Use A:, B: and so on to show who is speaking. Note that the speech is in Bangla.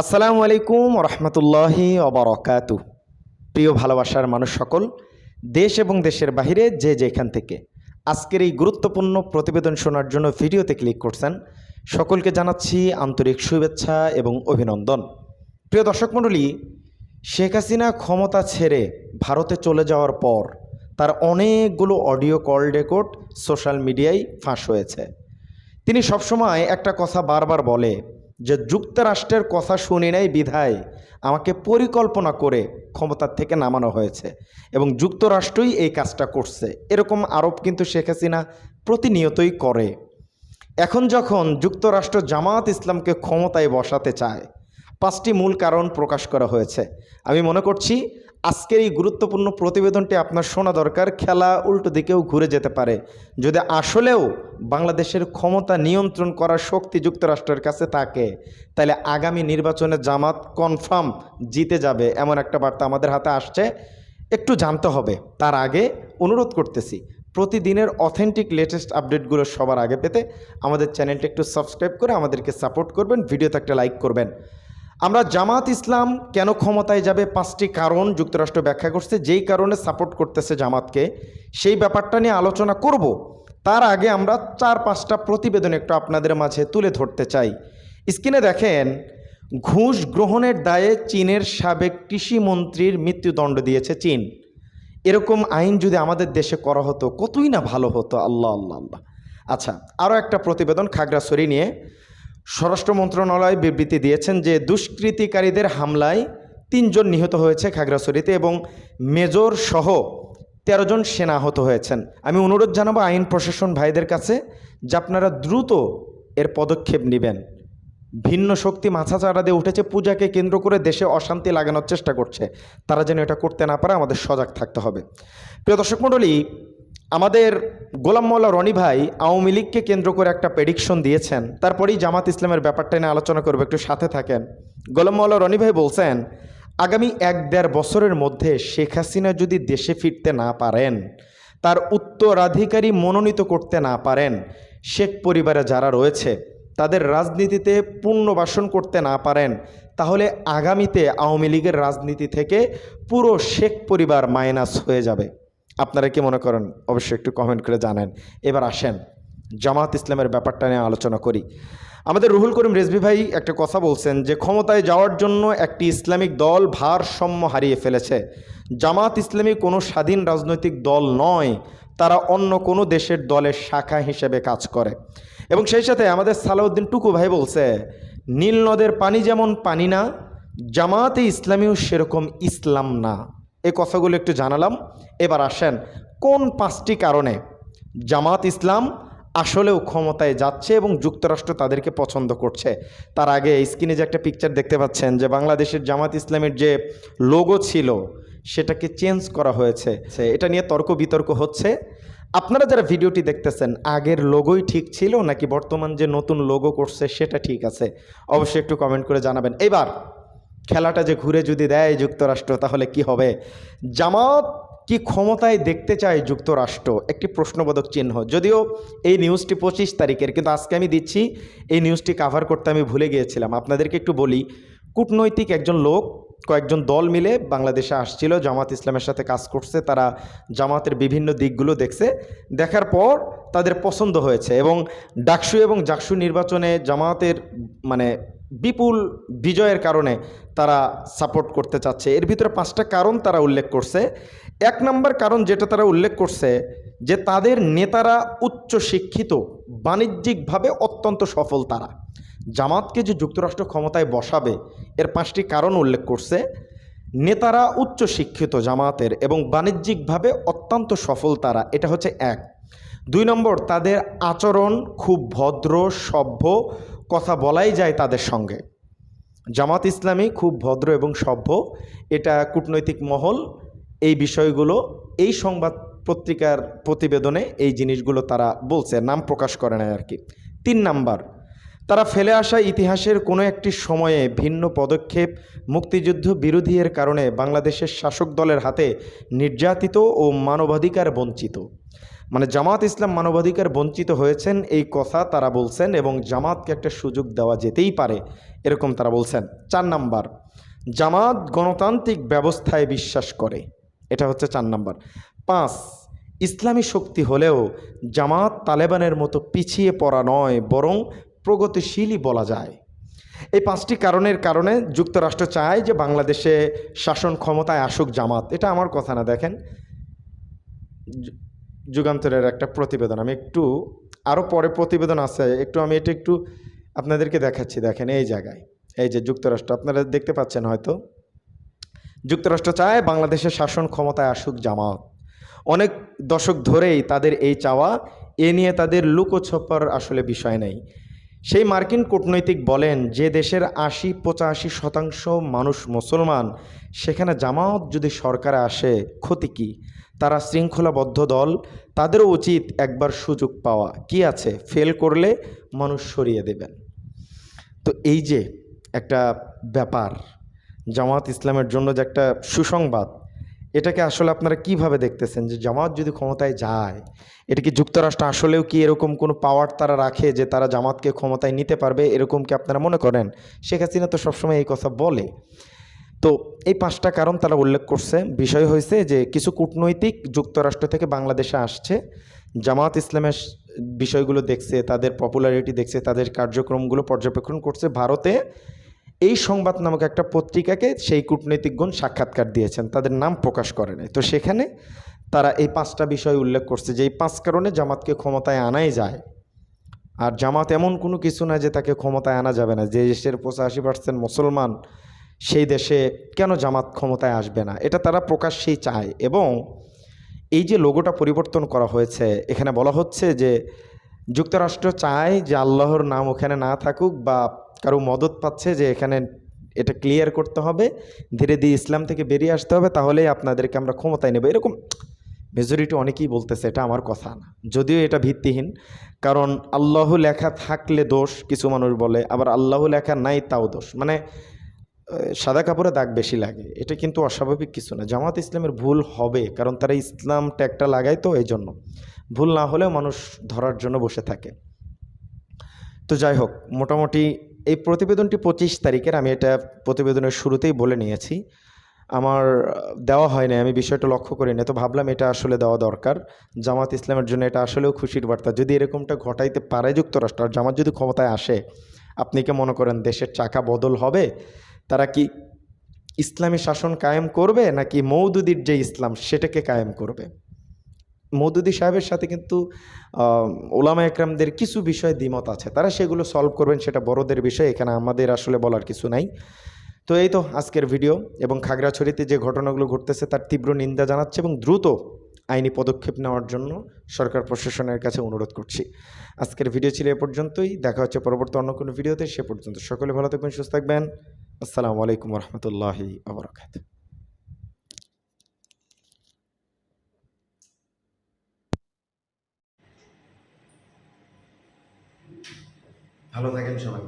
A: আসসালামু আলাইকুম রহমতুল্লাহি অবরকাতু প্রিয় ভালোবাসার মানুষ সকল, দেশ এবং দেশের বাহিরে যে যেখান থেকে আজকের এই গুরুত্বপূর্ণ প্রতিবেদন শোনার জন্য ভিডিওতে ক্লিক করছেন, সকলকে জানাচ্ছি আন্তরিক শুভেচ্ছা এবং অভিনন্দন। প্রিয় দর্শক মণ্ডলী, শেখ হাসিনা ক্ষমতা ছেড়ে ভারতে চলে যাওয়ার পর তার অনেকগুলো অডিও কল রেকর্ড সোশ্যাল মিডিয়ায় ফাঁস হয়েছে। তিনি সবসময় একটা কথা বারবার বলে যে যুক্তরাষ্ট্রের কথা শুনি নাই বিধায় আমাকে পরিকল্পনা করে ক্ষমতার থেকে নামানো হয়েছে এবং যুক্তরাষ্ট্রই এই কাজটা করছে। এরকম আরোপ কিন্তু শেখ হাসিনা প্রতিনিয়তই করে। এখন যখন যুক্তরাষ্ট্র জামায়াত ইসলামকে ক্ষমতায় বসাতে চায়, পাঁচটি মূল কারণ প্রকাশ করা হয়েছে। আমি মনে করছি আজকের এই গুরুত্বপূর্ণ প্রতিবেদনটি আপনার শোনা দরকার, খেলা উল্টো দিকেও ঘুরে যেতে পারে। যদি আসলেও বাংলাদেশের ক্ষমতা নিয়ন্ত্রণ করার শক্তি যুক্তরাষ্ট্রের কাছে থাকে, তাহলে আগামী নির্বাচনে জামাত কনফার্ম জিতে যাবে এমন একটা বার্তা আমাদের হাতে আসছে। একটু জানতে হবে, তার আগে অনুরোধ করতেছি, প্রতিদিনের অথেন্টিক লেটেস্ট আপডেটগুলো সবার আগে পেতে আমাদের চ্যানেলটা একটু সাবস্ক্রাইব করে আমাদেরকে সাপোর্ট করবেন, ভিডিওতে একটা লাইক করবেন। আমরা জামাত ইসলাম কেন ক্ষমতায় যাবে পাঁচটি কারণ যুক্তরাষ্ট্র ব্যাখ্যা করছে, যেই কারণে সাপোর্ট করতেছে জামাতকে, সেই ব্যাপারটা নিয়ে আলোচনা করব। তার আগে আমরা চার পাঁচটা প্রতিবেদন একটু আপনাদের মাঝে তুলে ধরতে চাই। স্ক্রিনে দেখেন, ঘুষ গ্রহণের দায়ে চীনের সাবেক কৃষিমন্ত্রীর মৃত্যুদণ্ড দিয়েছে চীন। এরকম আইন যদি আমাদের দেশে করা হতো, কতই না ভালো হতো? আল্লাহ আল্লাহ আল্লাহ। আচ্ছা আরও একটা প্রতিবেদন খাগড়াছড়ি নিয়ে। স্বরাষ্ট্র মন্ত্রণালয় বিবৃতি দিয়েছেন যে দুষ্কৃতিকারীদের হামলায় তিনজন নিহত হয়েছে খাগড়াছড়িতে এবং মেজর সহ তেরো জন সেনা আহত হয়েছেন। আমি অনুরোধ জানাব আইন প্রশাসন ভাইদের কাছে যে আপনারা দ্রুত এর পদক্ষেপ নেবেন। ভিন্ন শক্তি মাথা চাড়া দিয়ে উঠেছে, পূজাকে কেন্দ্র করে দেশে অশান্তি লাগানোর চেষ্টা করছে। তারা যেন এটা করতে না পারে, আমাদের সজাগ থাকতে হবে। প্রিয় দর্শক মণ্ডলী আমাদের গোলাম মোল্লা রনি ভাই আওয়ামী লীগকে কেন্দ্র করে একটা প্রেডিকশন দিয়েছেন। তারপরেই জামাত ইসলামের ব্যাপারটা নিয়ে আলোচনা করব, একটু সাথে থাকেন। গোলাম মোল্লা রনি ভাই বলছেন, আগামী এক দেড় বছরের মধ্যে শেখ হাসিনা যদি দেশে ফিরতে না পারেন, তার উত্তরাধিকারী মনোনীত করতে না পারেন, শেখ পরিবারে যারা রয়েছে, তাদের রাজনীতিতে পুনর্বাসন করতে না পারেন, তাহলে আগামীতে আওয়ামী লীগের রাজনীতি থেকে পুরো শেখ পরিবার মাইনাস হয়ে যাবে। আপনারা কি মনে করেন? অবশ্যই একটু কমেন্ট করে জানেন। এবার আসেন জামাত ইসলামের ব্যাপারটা নিয়ে আলোচনা করি। আমাদের রুহুল করিম রেজভি ভাই একটা কথা বলছেন যে, ক্ষমতায় যাওয়ার জন্য একটি ইসলামিক দল ভারসাম্য হারিয়ে ফেলেছে। জামাত ইসলামী কোনো স্বাধীন রাজনৈতিক দল নয়, তারা অন্য কোনো দেশের দলের শাখা হিসেবে কাজ করে। এবং সেই সাথে আমাদের সালাউদ্দিন টুকু ভাই বলছে, নীল নদের পানি যেমন পানি না জামাতে ইসলামীও সেরকম ইসলাম না। এই কথাগুলো একটু জানালাম। এবার আসেন কোন পাঁচটি কারণে জামাত ইসলাম আসলেও ক্ষমতায় যাচ্ছে এবং যুক্তরাষ্ট্র তাদেরকে পছন্দ করছে? তার আগে স্ক্রিনে যে একটা পিকচার দেখতে পাচ্ছেন যে বাংলাদেশের জামাত ইসলামের যে লোগো ছিল সেটাকে চেঞ্জ করা হয়েছে। সে এটা নিয়ে তর্ক বিতর্ক হচ্ছে। আপনারা যারা ভিডিওটি দেখতেছেন আগের লোগোই ঠিক ছিল নাকি বর্তমান যে নতুন লোগো করছে সেটা ঠিক আছে? অবশ্যই একটু কমেন্ট করে জানাবেন। এবার খেলাটা যে ঘুরে যদি দেয় যুক্তরাষ্ট্র, তাহলে কি হবে? জামাত কি ক্ষমতায় দেখতে চায় যুক্তরাষ্ট্র? একটি প্রশ্নবোধক চিহ্ন। যদিও এই নিউজটি পঁচিশ তারিখের, কিন্তু আজকে আমি দিচ্ছি, এই নিউজটি কাভার করতে আমি ভুলে গিয়েছিলাম। আপনাদেরকে একটু বলি, কূটনৈতিক একজন লোক, কয়েকজন দল মিলে বাংলাদেশে আসছিল, জামাত ইসলামের সাথে কাজ করছে, তারা জামাতের বিভিন্ন দিকগুলো দেখছে। দেখার পর তাদের পছন্দ হয়েছে এবং ডাকসু এবং জাকসু নির্বাচনে জামাতের মানে বিপুল বিজয়ের কারণে তারা সাপোর্ট করতে চাচ্ছে। এর ভিতরে পাঁচটা কারণ তারা উল্লেখ করছে। এক নম্বর কারণ যেটা তারা উল্লেখ করছে, যে তাদের নেতারা উচ্চ শিক্ষিত, বাণিজ্যিকভাবে অত্যন্ত সফল তারা। জামাতকে যে যুক্তরাষ্ট্র ক্ষমতায় বসাবে, এর পাঁচটি কারণ উল্লেখ করছে। নেতারা উচ্চ শিক্ষিত জামাতের এবং বাণিজ্যিকভাবে অত্যন্ত সফল তারা, এটা হচ্ছে এক। দুই নম্বর, তাদের আচরণ খুব ভদ্র, সভ্য কথা বলাই যায় তাদের সঙ্গে। জামাত ইসলামী খুব ভদ্র এবং সভ্য। এটা কূটনৈতিক মহল। এই বিষয়গুলো, এই সংবাদ পত্রিকার প্রতিবেদনে এই জিনিসগুলো তারা বলছে, নাম প্রকাশ করে না আর কি তিন নাম্বার, তারা ফেলে আসা ইতিহাসের কোনো একটি সময়ে ভিন্ন পদক্ষেপ মুক্তিযুদ্ধ বিরোধী এর কারণে বাংলাদেশের শাসক দলের হাতে নির্যাতিত ও মানবাধিকার বঞ্চিত। মানে জামাত ইসলাম মানবাধিকার বঞ্চিত হয়েছেন, এই কথা তারা বলছেন এবং জামাতকে একটা সুযোগ দেওয়া যেতেই পারে, এরকম তারা বলছেন। চার নাম্বার, জামাত গণতান্ত্রিক ব্যবস্থায় বিশ্বাস করে, এটা হচ্ছে চার নাম্বার। পাঁচ, ইসলামী শক্তি হলেও জামাত তালেবানের মতো পিছিয়ে পড়া নয়, বরং প্রগতিশীলই বলা যায়। এই পাঁচটি কারণের কারণে যুক্তরাষ্ট্র চায় যে বাংলাদেশে শাসন ক্ষমতায় আসুক জামাত, এটা আমার কথা না, দেখেন। যুগান্তরের একটা প্রতিবেদন। আমি একটু আরও পরে প্রতিবেদন আছে, একটু আমি এটা একটু আপনাদেরকে দেখাচ্ছি। দেখেন, এই জায়গায়, এই যে যুক্তরাষ্ট্র, আপনারা দেখতে পাচ্ছেন হয়তো। যুক্তরাষ্ট্র চায় বাংলাদেশের শাসন ক্ষমতায় আসুক জামাত। অনেক দশক ধরেই তাদের এই চাওয়া, এ নিয়ে তাদের লুকোছপার আসলে বিষয় নেই। সেই মার্কিন কূটনৈতিক বলেন, যে দেশের আশি পঁচাশি শতাংশ মানুষ মুসলমান, সেখানে জামাত যদি সরকারে আসে, ক্ষতি কী? তারা শৃঙ্খলাবদ্ধ দল, তাদেরও উচিত একবার সুযোগ পাওয়া। কি আছে? ফেল করলে মানুষ সরিয়ে দেবেন। তো এই যে একটা ব্যাপার জামাত ইসলামের জন্য যে একটা সুসংবাদ এটাকে আসলে আপনারা কীভাবে দেখতেছেন? যে জামাত যদি ক্ষমতায় যায়, এটা কি যুক্তরাষ্ট্র আসলেও কি এরকম কোনো পাওয়ার তারা রাখে যে তারা জামাতকে ক্ষমতায় নিতে পারবে? এরকম কি আপনারা মনে করেন? শেখ হাসিনা তো সবসময় এই কথা বলে। তো এই পাঁচটা কারণ তারা উল্লেখ করছে। বিষয় হয়েছে যে কিছু কূটনৈতিক যুক্তরাষ্ট্র থেকে বাংলাদেশে আসছে। জামাত ইসলামের বিষয়গুলো দেখছে, তাদের পপুলারিটি দেখছে, তাদের কার্যক্রমগুলো পর্যবেক্ষণ করছে। ভারতে এই সংবাদ নামক একটা পত্রিকাকে সেই কূটনৈতিকগণ সাক্ষাৎকার দিয়েছেন, তাদের নাম প্রকাশ করে নাই তো সেখানে তারা এই পাঁচটা বিষয় উল্লেখ করছে যে, এই পাঁচ কারণে জামাতকে ক্ষমতায় আনাই যায়। আর জামাত এমন কোনো কিছু না যে, তাকে ক্ষমতায় আনা যাবে না। যে দেশের পঁচাশি পার্সেন্ট মুসলমান, সেই দেশে কেন জামাত ক্ষমতায় আসবে না? এটা তারা প্রকাশ্যেই চায়। এবং এই যে লোগোটা পরিবর্তন করা হয়েছে, এখানে বলা হচ্ছে যে, যুক্তরাষ্ট্র চায় যে আল্লাহর নাম ওখানে না থাকুক বা কারও মদত পাচ্ছে যে এখানে এটা ক্লিয়ার করতে হবে, ধীরে ধীরে ইসলাম থেকে বেরিয়ে আসতে হবে, তাহলেই আপনাদেরকে আমরা ক্ষমতায় নেব। এরকম মেজরিটি অনেকেই বলতেছে, এটা আমার কথা না। যদিও এটা ভিত্তিহীন, কারণ আল্লাহ লেখা থাকলে দোষ, কিছু মানুষ বলে, আবার আল্লাহ লেখা নাই তাও দোষ। মানে সাদা কাপড়ে দাগ বেশি লাগে। এটা কিন্তু অস্বাভাবিক কিছু না। জামাত ইসলামের ভুল হবে, কারণ তারা ইসলাম ট্যাগটা লাগায় তো এই জন্য ভুল না হলেও মানুষ ধরার জন্য বসে থাকে। তো যাই হোক, মোটামুটি এই প্রতিবেদনটি পঁচিশ তারিখের, আমি এটা প্রতিবেদনের শুরুতেই বলে নিয়েছি। আমার দেওয়া হয় না আমি বিষয়টা লক্ষ্য করি না তো ভাবলাম এটা আসলে দেওয়া দরকার। জামাত ইসলামের জন্য এটা আসলেও খুশির বার্তা। যদি এরকমটা ঘটাইতে পারে যুক্তরাষ্ট্র, আর জামাত যদি ক্ষমতায় আসে, আপনি কি মনে করেন দেশের চাকা বদল হবে? তারা কি ইসলামী শাসন কায়েম করবে, নাকি মৌদুদির যে ইসলাম, সেটাকে কায়েম করবে? মৌদুদি সাহেবের সাথে কিন্তু ওলামা একরামদের কিছু বিষয়ে দ্বিমত আছে। তারা সেগুলো সলভ করবেন, সেটা বড়দের বিষয়, এখানে আমাদের আসলে বলার কিছু নাই। তো এই তো আজকের ভিডিও এবং খাগড়াছড়িতে যে ঘটনাগুলো ঘটতেছে তার তীব্র নিন্দা জানাচ্ছে এবং দ্রুত আইনি পদক্ষেপ নেওয়ার জন্য সরকার প্রশাসনের কাছে অনুরোধ করছি। আজকের ভিডিও ছিল এ পর্যন্তই, দেখা হচ্ছে পরবর্তী অন্য কোনো ভিডিওতে সে পর্যন্ত সকলে ভালো থাকবেন, সুস্থ থাকবেন। আসসালামু আলাইকুম রহমতুল্লাহি আবরাকাত ভালো থাকেন সবাই।